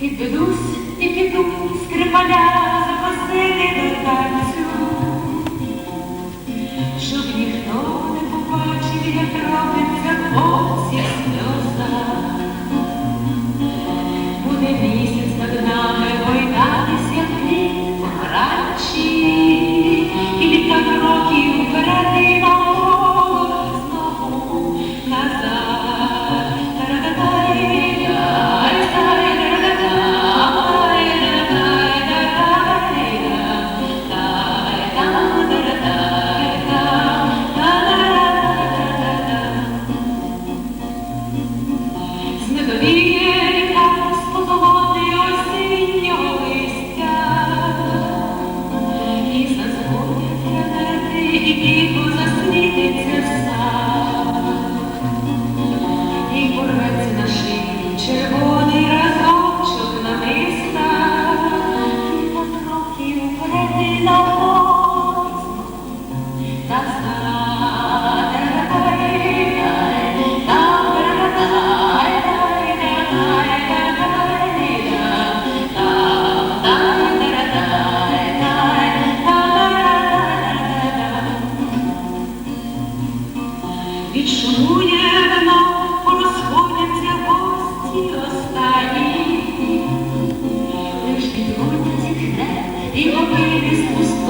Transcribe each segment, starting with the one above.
Підведусь і піду, скрипаля запасити до танцю, щоб ніхто не побачив, як робиться хлопці сльоза. Буде місце. Останні, лиш підводять і хлеб, і обиди спустя.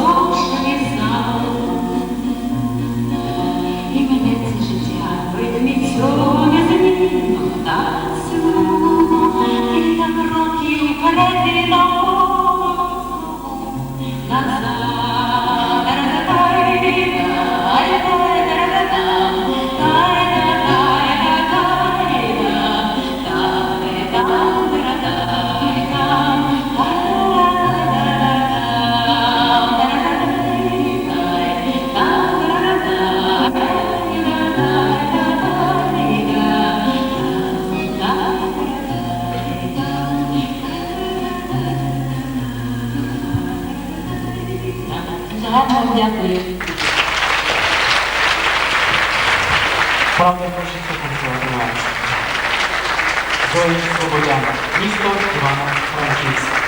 Гарно дякую. Правда, танцювати вальс. Зоя Свободяна. місто Івано-Франківськ.